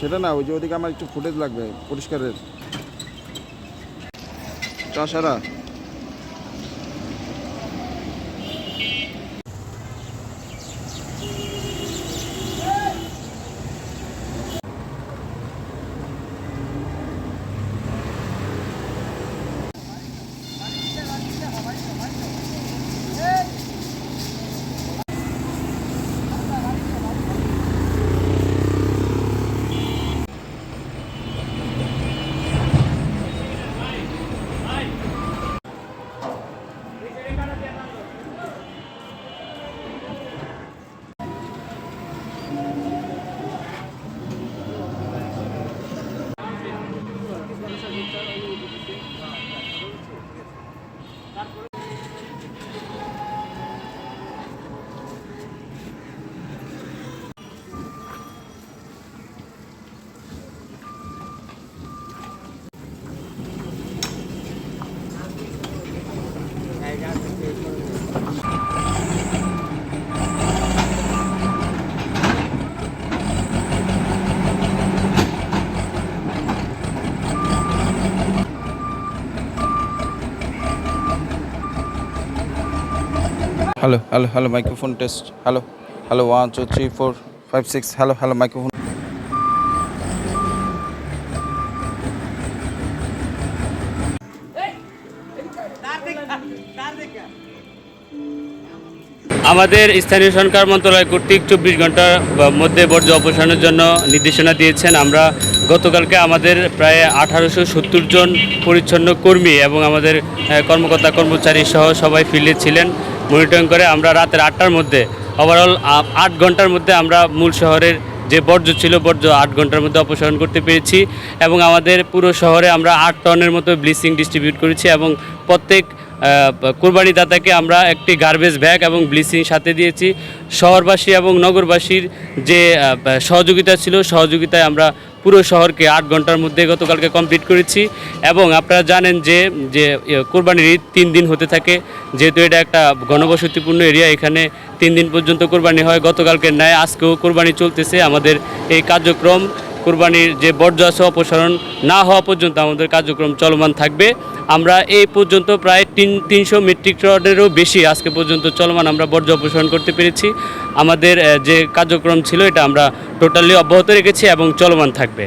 সেটা না ওই যে ওদিকে আমার একটু ফুটেজ লাগবে পরিষ্কারের। Chashara hello hello hello microphone test hello hello one two three four five six hello hello microphone আমাদের স্থানীয় সরকার মন্ত্রণালয় কর্তৃক চব্বিশ ঘণ্টার মধ্যে বর্জ্য অপসারণের জন্য নির্দেশনা দিয়েছেন। আমরা গতকালকে আমাদের প্রায় আঠারোশো সত্তর জন পরিচ্ছন্ন কর্মী এবং আমাদের কর্মকর্তা, কর্মচারী সহ সবাই ফিল্ডে ছিলেন। মনিটরিং করে আমরা রাতের আটটার মধ্যে ওভারঅল আট ঘণ্টার মধ্যে আমরা মূল শহরের যে বর্জ্য ছিল, বর্জ্য আট ঘণ্টার মধ্যে অপসারণ করতে পেরেছি এবং আমাদের পুরো শহরে আমরা আট টনের মতো ব্লিচিং ডিস্ট্রিবিউট করেছি এবং প্রত্যেক কোরবানি দাতাকে আমরা একটি গার্বেজ ব্যাগ এবং ব্লিচিং সাথে দিয়েছি। শহরবাসী এবং নগরবাসীর যে সহযোগিতা ছিল, সহযোগিতায় আমরা পুরো শহরকে আট ঘণ্টার মধ্যে গতকালকে কমপ্লিট করেছি। এবং আপনারা জানেন যে যে কোরবানির ঈদ তিন দিন হতে থাকে। যেহেতু এটা একটা ঘনবসতিপূর্ণ এরিয়া, এখানে তিন দিন পর্যন্ত কোরবানি হয়। গতকালকে ন্যায় আজকেও কোরবানি চলতেছে। আমাদের এই কার্যক্রম কোরবানির যে বর্জ্য অপসারণ না হওয়া পর্যন্ত আমাদের কার্যক্রম চলমান থাকবে। আমরা এই পর্যন্ত প্রায় তিন তিনশো মেট্রিক টনেরও বেশি আজকে পর্যন্ত চলমান আমরা বর্জ্য অপসারণ করতে পেরেছি। আমাদের যে কার্যক্রম ছিল, এটা আমরা টোটালি অব্যাহত রেখেছি এবং চলমান থাকবে।